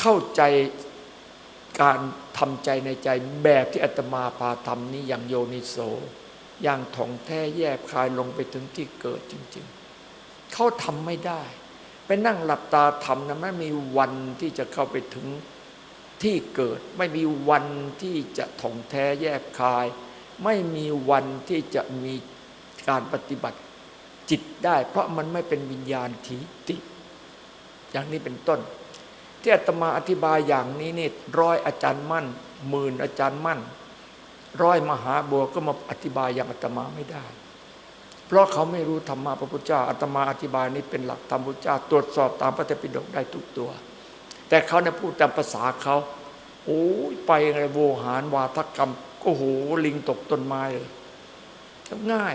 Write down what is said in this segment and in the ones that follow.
เข้าใจการทำใจในใจแบบที่อาตมาพาทำนี้อย่างโยนิโสอย่างถ่องแท้แยบคายลงไปถึงที่เกิดจริง ๆ เขาทำไม่ได้ ไปนั่งหลับตาทำนะไม่มีวันที่จะเข้าไปถึงที่เกิด ไม่มีวันที่จะถ่องแท้แยบคาย ไม่มีวันที่จะมีการปฏิบัติจิตได้ เพราะมันไม่เป็นวิญญาณทีติ อย่างนี้เป็นต้น ที่อาตมาอธิบายอย่างนี้นี่ร้อยอาจารย์มั่นหมื่นอาจารย์มั่น ร้อยมหาบัวก็มาอธิบายอย่างอาตมาไม่ได้ เพราะเขาไม่รู้ธรรมะพระพุทธเจ้าอาตมาอธิบายนี้เป็นหลักธรรมพุทธเจ้าตรวจสอบตามพระเตปิฎกได้ทุกตัว แต่เขาเนี่ยพูดตามภาษาเขาโอ้ยไปอะไรโวหารวาทกรรมโอ้โหลิงตกต้นไม้เลยง่าย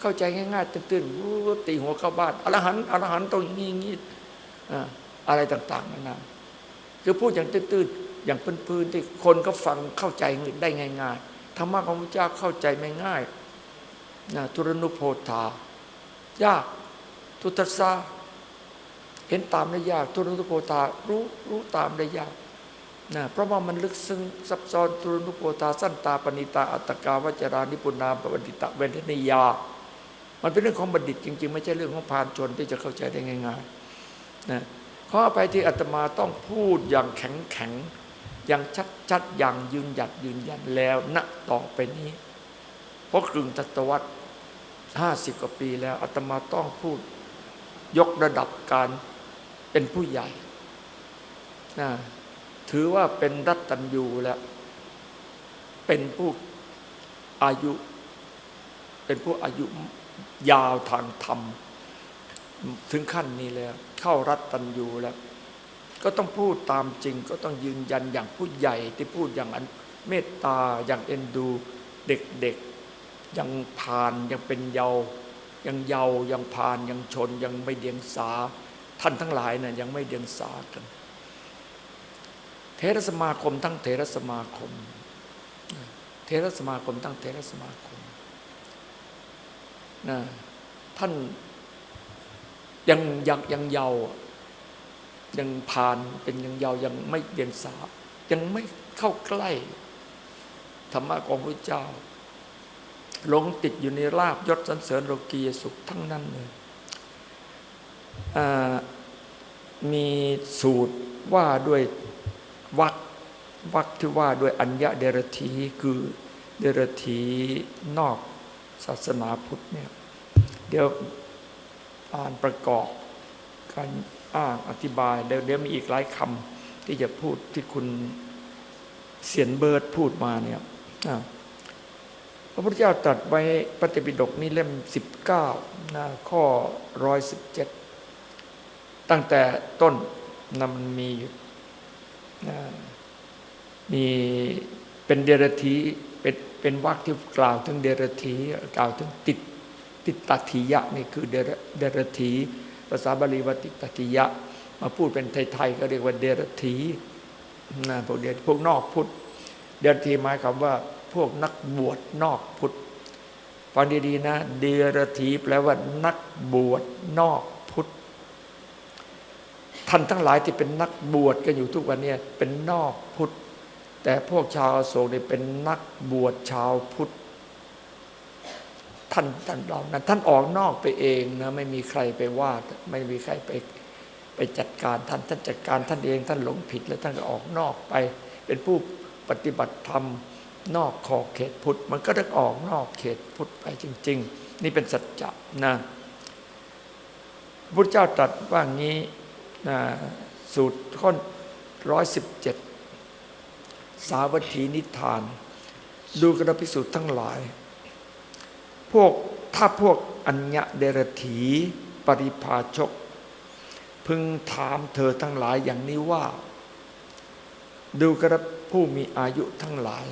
เข้าใจง่ายๆตื้นๆตีหัวเข้าบ้านอรหันต์อรหันต์ตรงนี้งี้อ่าอะไรต่างๆนั่นนะ คือพูดอย่างตื้นๆอย่างพื้นๆที่คนก็ฟังเข้าใจได้ง่ายๆธรรมะของพระเจ้าเข้าใจไม่ง่ายนะทุรนุโพธายากทุตสาเห็นตามได้ยากทุรนุโพธารู้รู้ตามได้ยากนะเพราะว่ามันลึกซึ้งซับซ้อนทุรนุโพธาสั้นตาปณิตาอัตตกาวจรานิปุนามปฏิตะเวทนิยา มันเป็นเรื่องของบัณฑิตจริง ๆ ไม่ใช่เรื่องของพานชนที่จะเข้าใจได้ง่ายๆนะ ขออภัยที่อาตมาต้องพูดอย่างแข็งแข็งอย่างชัดๆอย่างยืนหยัดยืนยันแล้วณต่อไปนี้ เพราะกึ่งตศวรรษห้าสิบกว่าปีแล้วอาตมาต้องพูดยกระดับการเป็นผู้ใหญ่นะถือว่าเป็นรัตตัญญูแล้ว เป็นผู้อายุ เป็นผู้อายุยาวทางธรรม ถึงขั้นนี้แล้ว เข้ารัตตัญญูแล้ว ก็ต้องพูดตามจริง ก็ต้องยืนยันอย่างผู้ใหญ่ที่พูดอย่างเมตตาอย่างเอ็นดูเด็กๆยังผ่านยังเป็นเยาว์ยังเยาว์ยังผ่านยังชนยังไม่เดียงสา ท่านทั้งหลายนะ่ะยังไม่เดียงสากันเทรสมาคมทั้งเทรสมาคม เทรสมาคมทั้งเทรสมาคมนะท่าน ยังยังยังเยาว์ยังผ่านเป็นยังเยาว์ยังไม่เดียงสายังไม่เข้าใกล้ ธรรมะของพระเจ้าหลงติดอยู่ในลาบยศสันเสริญโลกียสุขทั้งนั้นเลยมีสูตรว่าด้วยวักวักที่ว่าด้วยอัญญะเดรธีคือเดรธีนอกศาสนาพุทธเนี่ยเดี๋ยว อ่านประกอบ การอ้างอธิบายเดี๋ยวมีอีกหลายคำที่จะพูดที่คุณเสียนเบิร์ดพูดมาเนี่ยพระพุทธเจ้าตรัสไว้ปฏิปิฎกนี่เล่ม 19นะข้อ 117 ตั้งแต่ต้นนำมันมีนะมีเป็นเดรธีเป็นเป็นวรรคที่กล่าวถึงเดรธีกล่าวถึงติด ติตัทิยะนี่คือเดรธีภาษาบาลีว่าติตัทิยะ มาพูดเป็นไทยๆก็เรียกว่าเดรธีนะพวกเดรพวกนอกพุทธเดรธีหมายคำว่าพวกนักบวชนอกพุทธฟังดีๆนะ เดรธีแปลว่านักบวชนอกพุทธท่านทั้งหลายที่เป็นนักบวชกันอยู่ทุกวันนี้เป็นนอกพุทธแต่พวกชาวโศกนี่เป็นนักบวชชาวพุทธ ท่านท่านเรานั้นท่านออกนอกไปเองนะไม่มีใครไปว่าไม่มีใครไปไปจัดการท่านท่านจัดการท่านเองท่านหลงผิดแล้วท่านก็ออกนอกไป เป็นผู้ปฏิบัติธรรมนอกขอบเขตพุทธ มันก็ต้องออกนอกเขตพุทธไปจริง ๆ นี่เป็นสัจจะนะพระเจ้าตรัสว่างี้นะสูตรข้อร้อยสิบเจ็ดสาวัตถีนิทาน ดูกระพิสูจน์ทั้งหลาย พวกถ้าพวกอัญญะเดรถีปริภาชก พึงถามเธอทั้งหลายอย่างนี้ว่า ดูกระผู้มีอายุทั้งหลาย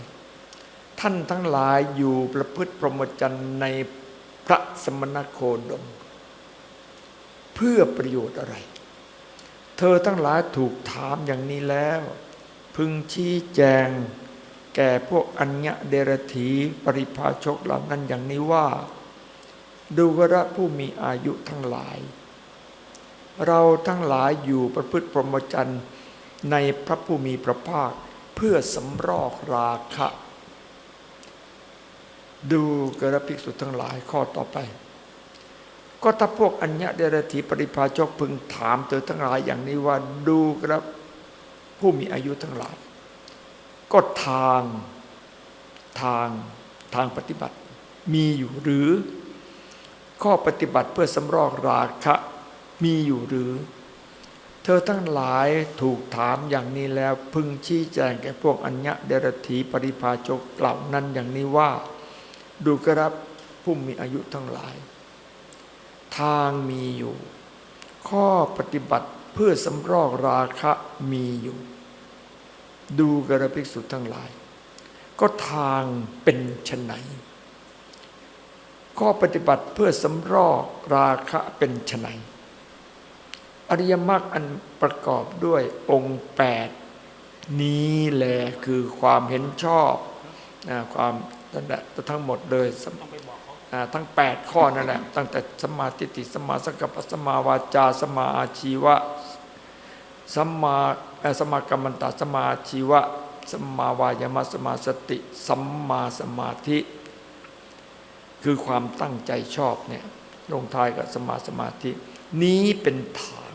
ท่านทั้งหลายอยู่ประพฤติพรหมจรรย์ในพระสมณโคดม เพื่อประโยชน์อะไร เธอทั้งหลายถูกถามอย่างนี้แล้ว พึงชี้แจง แก่พวกอัญญะเดรถีปริภาชกเหล่านั้นอย่างนี้ว่า ดูกระผู้มีอายุทั้งหลาย เราทั้งหลายอยู่ประพฤติพรหมจรรย์ในพระผู้มีพระภาคเพื่อสำรอกราคะ ดูกระภิกษุทั้งหลายข้อต่อไป ก็ถ้าพวกอัญญะเดรถีปริภาชกพึงถามเธอทั้งหลายอย่างนี้ว่าดูกระผู้มีอายุทั้งหลาย ก็ทางทางทางปฏิบัติ มีอยู่หรือ ข้อปฏิบัติเพื่อสำรอกราคะ มีอยู่หรือ เธอทั้งหลายถูกถามอย่างนี้แล้วพึงชี้แจงแก่พวกอัญญะเดรถีปริภาชกเหล่านั้นอย่างนี้ว่า ดูกรับผู้มีอายุทั้งหลาย ทางมีอยู่ ข้อปฏิบัติเพื่อสำรอกราคะมีอยู่ ดูกระภิกษุทั้งหลาย ก็ทางเป็นชนไหนข้อปฏิบัติเพื่อสำรอกราคะเป็นชนไหนอริยมรรคอันประกอบด้วยองค์แปดนี้แหละคือความเห็นชอบความนั่นแหละทั้งหมดเลยสมต้องไปบอกเขาอ่าทั้ง 8 ข้อนั่นแหละตั้งแต่สมาทิสมาสังกัปปสมาวาจาสมาอาชีวะสมา สมากัมมันตะสมาชีวะสมาวายามะสมาสติสัมมาสมาธิ คือความตั้งใจชอบเนี่ยลงท้ายกับสมมาสมาธิ นี้เป็นฐาน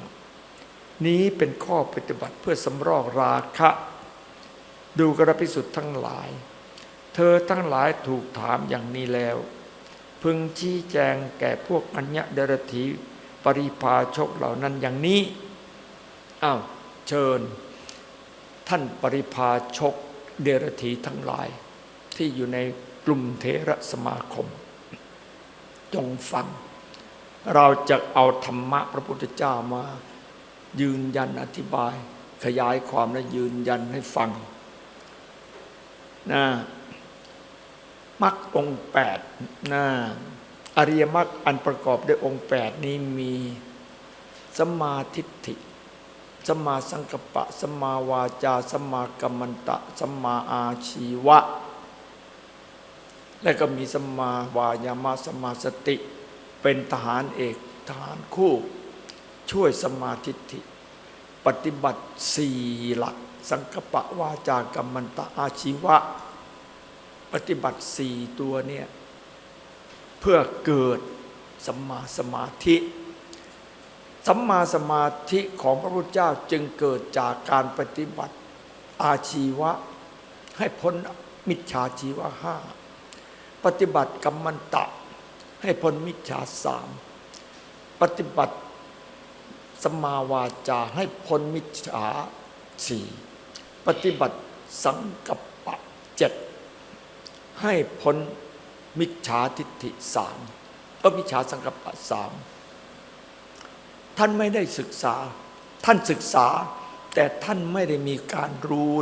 นี้เป็นข้อปฏิบัติเพื่อสำรอกราคะ ดูกระพิสุทธ์ทั้งหลาย เธอทั้งหลายถูกถามอย่างนี้แล้ว พึงชี้แจงแก่พวกอัญญเดรถีปริพาชกเหล่านั้นอย่างนี้อ้าว เชิญ ท่านปริพาชกเดรถีทั้งหลาย ที่อยู่ในกลุ่มเทระสมาคม จงฟัง เราจะเอาธรรมะพระพุทธเจ้ามา ยืนยันอธิบาย ขยายความและยืนยันให้ฟังนะมรรคองแปดนะอริยมรรคอันประกอบด้วยองค์แปดนี้มีสมาทิฏฐิ สมาสังกปะสมาวาจาสมากัมมันตะสมาอาชีวะ และก็มีสมาวายามะสมาสติ เป็นทหารเอกทหารคู่ ช่วยสมาทิฏฐิปฏิบัติสี่หลัก สังกปะวาจากัมมันตะอาชีวะ ปฏิบัติสี่ตัวเนี่ย เพื่อเกิดสมาสมาธิ สัมมาสมาธิของพระพุทธเจ้าจึงเกิดจากการปฏิบัติอาชีวะ ให้พ้นมิจฉาชีวะห้าปฏิบัติกัมมันตะ ให้พ้นมิจฉาสามปฏิบัติสมมาวาจาให้พ้นมิจฉาสี่ปฏิบัติสังกัปปะเจ็ดให้พ้นมิจฉาทิฏฐิสามก็มิจฉาสังกัปปะสาม ท่านไม่ได้ศึกษา ท่านศึกษา แต่ท่านไม่ได้มีการรู้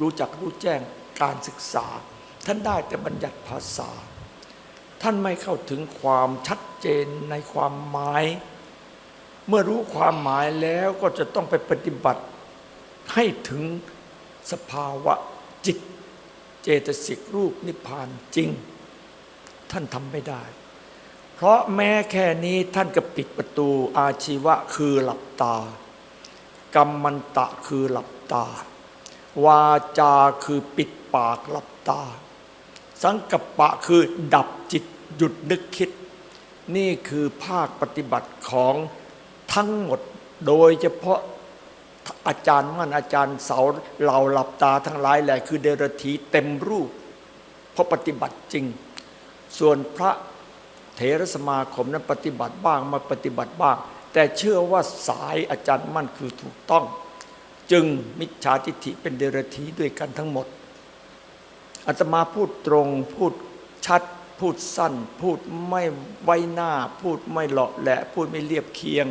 รู้จักรู้แจ้งการศึกษา ท่านได้แต่บัญญัติภาษา ท่านไม่เข้าถึงความชัดเจนในความหมาย เมื่อรู้ความหมายแล้วก็จะต้องไปปฏิบัติให้ถึงสภาวะจิต เจตสิกรูปนิพพานจริง ท่านทำไม่ได้ เพราะแม้แค่นี้ท่านก็ปิดประตูอาชีวะคือหลับตากรรมันตะคือหลับตา วาจาคือปิดปากหลับตา สังกัปปะคือดับจิตหยุดนึกคิด นี่คือภาคปฏิบัติของทั้งหมดโดยเฉพาะอาจารย์มั่นอาจารย์เสาเหล่าหลับตาทั้งหลายแหละคือเดรธีเต็มรูปเพราะปฏิบัติจริง ส่วนพระ เถรสมาคมนั้นปฏิบัติบ้างมาปฏิบัติบ้าง แต่เชื่อว่าสายอาจารย์มั่นคือถูกต้อง จึงมิจฉาทิฏฐิเป็นเดรธีด้วยกันทั้งหมดอาตมาพูดตรงพูดชัด พูดสั้น พูดไม่ไว้หน้า พูดไม่เลาะแหละ พูดไม่เรียบเคียง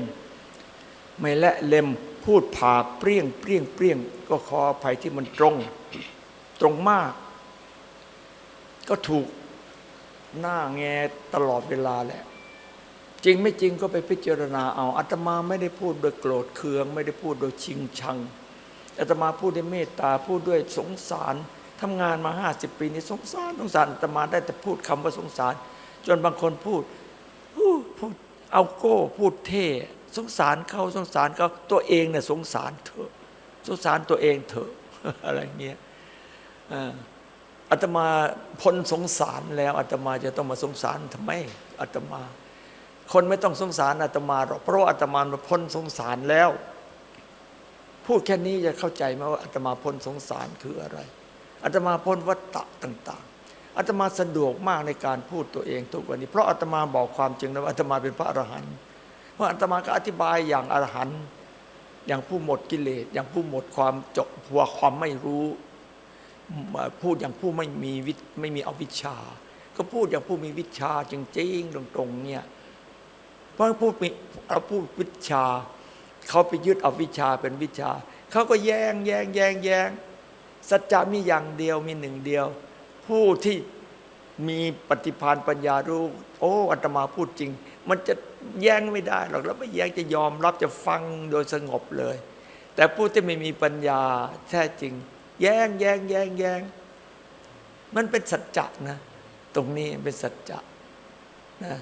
ไม่และเล็มพูดผ่าเปรี้ยงเปรี้ยงเปรี้ยงก็ขออภัยที่มันตรง ตรงมาก ก็ถูก หน้าแงตลอดเวลาแหละ จริงไม่จริงก็ไปพิจารณาเอาอาตมาไม่ได้พูดโดยโกรธเคือง ไม่ได้พูดโดยชิงชังอาตมาพูดด้วยเมตตาพูดด้วยสงสารทำงานมาห้าสิบปีนี้สงสารสงสารอาตมาได้แต่พูดคำว่าสงสาร จนบางคนพูดพูดพูดเอาโก้พูดเท่สงสารเขาสงสารเขาตัวเองเนี่ยสงสารเถอะสงสารตัวเองเถอะอะไรเงี้ยอ่า อาตมาพ้นสงสารแล้วอาตมาจะต้องมาสงสารทำไมอาตมา คนไม่ต้องสงสารอาตมาหรอกเพราะว่าอาตมามาพ้นสงสารแล้ว พูดแค่นี้จะเข้าใจไหมว่าอาตมาพ้นสงสารคืออะไรอาตมาพ้นวัฏฏะต่าง ๆอาตมาสะดวกมากในการพูดตัวเองทุกวันนี้ เพราะอาตมาบอกความจริงแล้วว่าอาตมาเป็นพระอรหันต์เพราะอาตมาก็อธิบายอย่างอรหันต์อย่างผู้หมดกิเลสอย่างผู้หมดความจบหัวความไม่รู้ พูดอย่างผู้ไม่มีวิไม่มีอวิชชา ก็พูดอย่างผู้มีวิชาจริงๆตรงๆเนี่ยเพราะพูดมีเราพูดวิชาเขาไปยึดเอาวิชาเป็นวิชาเขาก็แยงแยงแยงแยงสัจจะมีอย่างเดียวมีหนึ่งเดียว ผู้ที่มีปฏิภาณปัญญารู้โอ้อาตมาพูดจริง มันจะแย้งไม่ได้หรอกแล้วไม่แย้งจะยอมรับจะฟังโดยสงบเลย แต่ผู้ที่ไม่มีปัญญาแท้จริง แย่งแย่งแย่งแย่งมันเป็นสัจจะนะ ตรงนี้เป็นสัจจะนะ